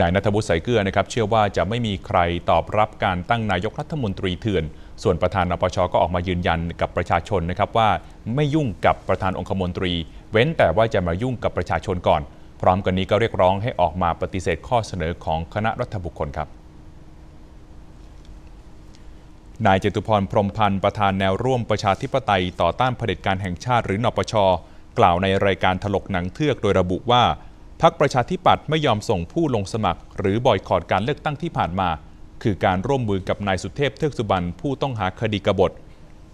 นายนัทวุฒิใสเกลือนะครับเชื่อว่าจะไม่มีใครตอบรับการตั้งนายกรัฐมนตรีเถื่อน ส่วนประธานนปชก็ออกมายืนยันกับประชาชนนะครับว่าไม่ยุ่งกับประธานองคมนตรี เว้นแต่ว่าจะมายุ่งกับประชาชนก่อน พร้อมกันนี้ก็เรียกร้องให้ออกมาปฏิเสธข้อเสนอของคณะรัฐบุคคลครับนายเจตุพรพรมพันธ์ประธานแนวร่วมประชาธิปไตยต่อต้านเผด็จการแห่งชาติหรือนปช กล่าวในรายการถลกหนังเทือกโดยระบุว่า พักประชาธิปัตย์ไม่ยอมส่งผู้ลงสมัคร หรือบอยคอรดการเลือกตั้งที่ผ่านมา คือการร่วมมือกับนายสุเทพเทือกสุบรรณผู้ต้องหาคดีกบฏ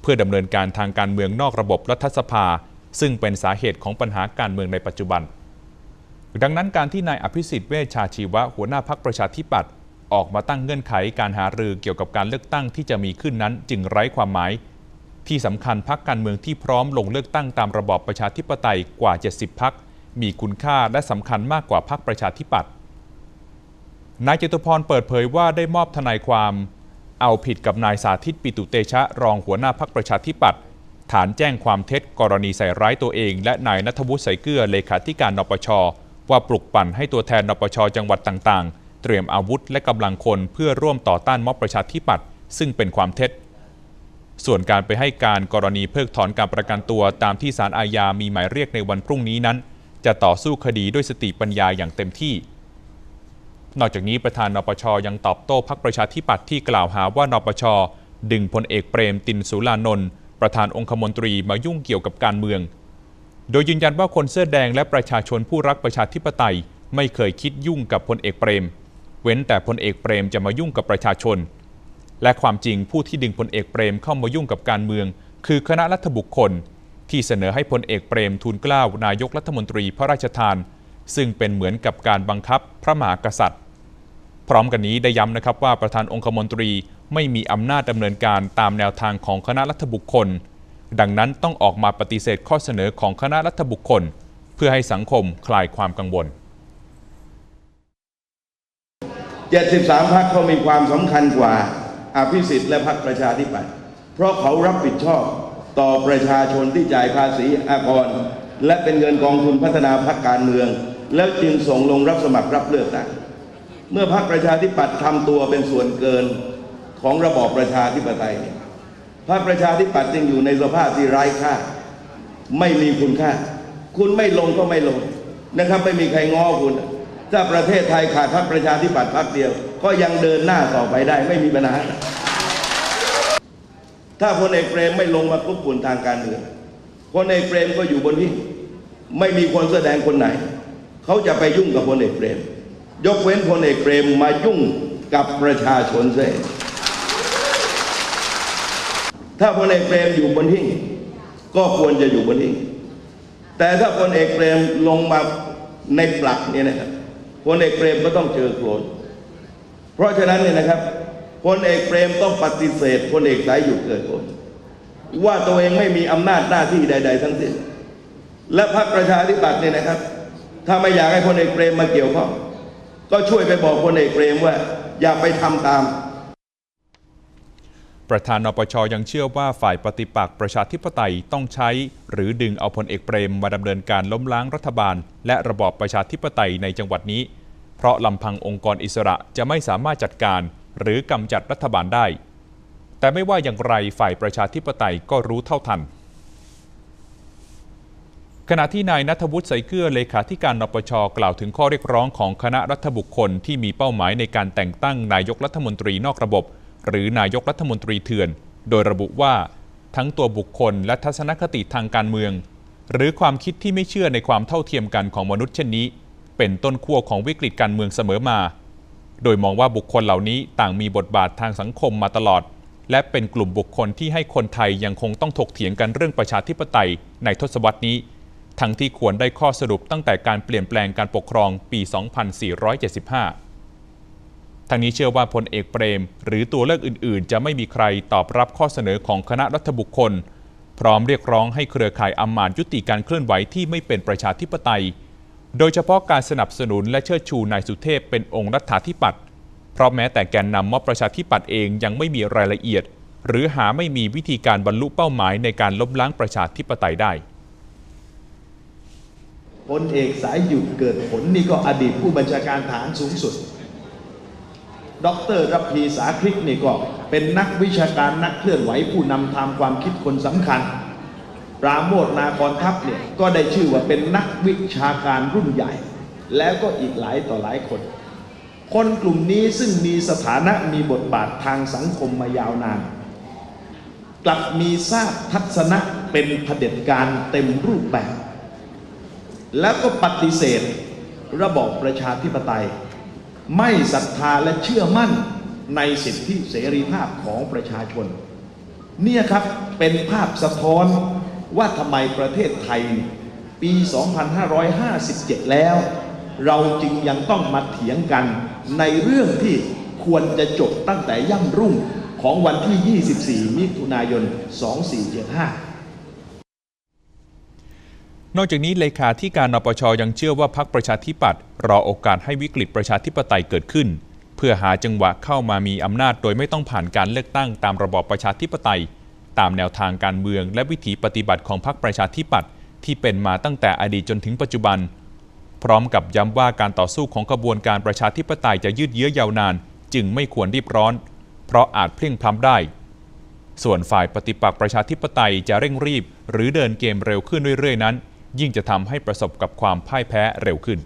เพื่อดำเนินการทางการเมืองนอกระบบรัฐสภา ซึ่งเป็นสาเหตุของปัญหาการเมืองในปัจจุบัน ดังนั้นการที่นายอภิสิทธิ์เวชชาชีวะหัวหน้าพักประชาธิปัตย์ออกมาตั้งเงื่อนไขการหารือเกี่ยวกับการเลือกตั้งที่จะมีขึ้นนั้นจึงไร้ความหมาย ที่สำคัญพักการเมืองที่พร้อมลงเลือกตั้งตามระบอบประชาธิปไตยกว่า 70พัก มีคุณค่าและสำคัญมากกว่าพรรคประชาธิปัตย์นายจตุพรเปิดเผยว่าได้มอบทนายความเอาผิดกับนายสาธิตปิตุเตชะรองหัวหน้าพรรคประชาธิปัตย์ฐานแจ้งความเท็จกรณีใส่ร้ายตัวเอง และนายนัทวุฒิใสเกื้อเลขาธิการนปช ว่าปลุกปั่นให้ตัวแทนนปชจังหวัดต่างๆ เตรียมอาวุธและกำลังคนเพื่อร่วมต่อต้านม็อบประชาธิปัตย์ซึ่งเป็นความเท็จ ส่วนการไปให้การกรณีเพิกถอนการประกันตัวตามที่ศาลอาญามีหมายเรียกในวันพรุ่งนี้นั้น จะต่อสู้คดีด้วยสติปัญญาอย่างเต็มที่ นอกจากนี้ประธานนปชยังตอบโต้พักประชาธิปัตย์ที่กล่าวหาว่านปชดึงพลเอกเปรมตินสุลานนท์ประธานองคมนตรีมายุ่งเกี่ยวกับการเมือง โดยยืนยันว่าคนเสื้อแดงและประชาชนผู้รักประชาธิปไตย ไม่เคยคิดยุ่งกับพลเอกเปรม เว้นแต่พลเอกเปรมจะมายุ่งกับประชาชน และความจริงผู้ที่ดึงพลเอกเปรมเข้ามายุ่งกับการเมือง คือคณะรัฐบุคคล ที่เสนอให้พลเอกเปรมทูลเกล้านายกรัฐมนตรีพระราชทาน ซึ่งเป็นเหมือนกับการบังคับพระมหากษัตริย์ พร้อมกันนี้ได้ย้ำนะครับว่าประธานองคมนตรีไม่มีอำนาจดำเนินการตามแนวทางของคณะรัฐบุคคล ดังนั้นต้องออกมาปฏิเสธข้อเสนอของคณะรัฐบุคคล เพื่อให้สังคมคลายความกังวล 73พักเขามีความสำคัญกว่าอภิสิทธิ์และพรรคประชาธิปัตย์เพราะเขารับผิดชอบ ต่อประชาชนที่จ่ายภาษีอากร และเป็นเงินกองทุนพัฒนาพรรคการเมือง แล้วจึงส่งลงรับสมัครรับเลือกตั้งเมื่อพรรคประชาธิปัตย์ทำตัวเป็นส่วนเกินของระบอบประชาธิปไตยพรรคประชาธิปัตย์จึงอยู่ในสภาพที่ไร้ค่า ไม่มีคุณค่า คุณไม่ลงก็ไม่ลงนะครับ ไม่มีใครง้อคุณ ถ้าประเทศไทยขาดพรรคประชาธิปัตย์พรรคเดียว ก็ยังเดินหน้าต่อไปได้ ไม่มีปัญหา ถ้าพลเอกเปรมไม่ลงมาคุกคุนทางการเมืองพลเอกเปรมก็อยู่บนที่ไม่มีคนแสดงคนไหน เขาจะไปยุ่งกับพลเอกเปรม ยกเว้นพลเอกเปรมมายุ่งกับประชาชนเสียถ้าพลเอกเปรมอยู่บนที่ก็ควรจะอยู่บนที่แต่ถ้าพลเอกเปรมลงมาในปลักเนี่ยนะครับพลเอกเปรมก็ต้องเจอโกรธเพราะฉะนั้นเนี่ยนะครับ พลเอกเปรมต้องปฏิเสธพลเอกสายหยุดเกิดผลว่าตัวเองไม่มีอำนาจหน้าที่ใด ๆ ทั้งสิ้นและพรรคประชาธิปัตย์เนี่ยนะครับ ถ้าไม่อยากให้พลเอกเปรมมาเกี่ยวข้องก็ช่วยไปบอกพลเอกเปรมว่า อย่าไปทำตามประธานนปชยังเชื่อว่าฝ่ายปฏิปักษ์ประชาธิปไตยต้องใช้ หรือดึงเอาพลเอกเปรมมาดำเนินการล้มล้างรัฐบาล และระบอบประชาธิปไตยในจังหวัดนี้ เพราะลำพังองค์กรอิสระจะไม่สามารถจัดการ หรือกำจัดรัฐบาลได้ แต่ไม่ว่าอย่างไรฝ่ายประชาธิปไตยก็รู้เท่าทัน ขณะที่นายนัทวุฒิใสเกื้อเลขาธิการนปชกล่าวถึงข้อเรียกร้องของคณะรัฐบุคคลที่มีเป้าหมายในการแต่งตั้งนายกรัฐมนตรีนอกระบบ หรือนายกรัฐมนตรีเถื่อน โดยระบุว่าทั้งตัวบุคคลและทัศนคติทางการเมือง หรือความคิดที่ไม่เชื่อในความเท่าเทียมกันของมนุษย์เช่นนี้ เป็นต้นขั้วของวิกฤตการเมืองเสมอมา โดยมองว่าบุคคลเหล่านี้ต่างมีบทบาททางสังคมมาตลอด และเป็นกลุ่มบุคคลที่ให้คนไทยยังคงต้องถกเถียงกันเรื่องประชาธิปไตยในทศวรรษนี้ ทั้งที่ควรได้ข้อสรุปตั้งแต่การเปลี่ยนแปลงการปกครองปี 2475 ทั้งนี้เชื่อว่าพลเอกเปรม หรือตัวเลือกอื่น ๆ จะไม่มีใครตอบรับข้อเสนอของคณะรัฐบุคคล พร้อมเรียกร้องให้เครือข่ายอำมาตยุติการเคลื่อนไหวที่ไม่เป็นประชาธิปไตย โดยเฉพาะการสนับสนุนและเชิดชูนายสุเทพเป็นองค์รัฐาธิปัตย์เพราะแม้แต่แกนนำม็อบประชาธิปัตย์เองยังไม่มีรายละเอียด หรือหาไม่มีวิธีการบรรลุเป้าหมายในการล้มล้างประชาธิปไตยได้พลเอกสายหยุดเกิดผลนี่ก็อดีตผู้บัญชาการฐานสูงสุด ดรรับพีสาคริกนี่ก็เป็นนักวิชาการนักเคลื่อนไหวผู้นำทางความคิดคนสำคัญ ปราโมทนาคอนทัพเนี่ยก็ได้ชื่อว่าเป็นนักวิชาการรุ่นใหญ่ แล้วก็อีกหลายต่อหลายคน คนกลุ่มนี้ซึ่งมีสถานะมีบทบาททางสังคมมายาวนาน กลับมีทราบทัศนะเป็นเผด็จการเต็มรูปแบบ แล้วก็ปฏิเสธระบอบประชาธิปไตย ไม่ศรัทธาและเชื่อมั่นในสิทธิเสรีภาพของประชาชน เนี่ยครับเป็นภาพสะท้อน ว่าทำไมประเทศไทยปี 2557 แล้ว เราจึงยังต้องมาเถียงกันในเรื่องที่ควรจะจบตั้งแต่ย่ำรุ่งของวันที่ 24 มิถุนายน 2475นอกจากนี้เลขาธิการนปชยังเชื่อว่าพักประชาธิปัตย์รอโอกาสให้วิกฤตประชาธิปไตยเกิดขึ้น เพื่อหาจังหวะเข้ามามีอำนาจโดยไม่ต้องผ่านการเลือกตั้งตามระบอบประชาธิปไตย ตามแนวทางการเมืองและวิถีปฏิบัติของพรรคประชาธิปัตย์ที่เป็นมาตั้งแต่อดีตจนถึงปัจจุบัน พร้อมกับย้ำว่าการต่อสู้ของกระบวนการประชาธิปไตยจะยืดเยื้อยาวนาน จึงไม่ควรรีบร้อน เพราะอาจเพลียงพล้ำได้ ส่วนฝ่ายปฏิปักษ์ประชาธิปไตยจะเร่งรีบ หรือเดินเกมเร็วขึ้นเรื่อยๆนั้น ยิ่งจะทำให้ประสบกับความพ่ายแพ้เร็วขึ้น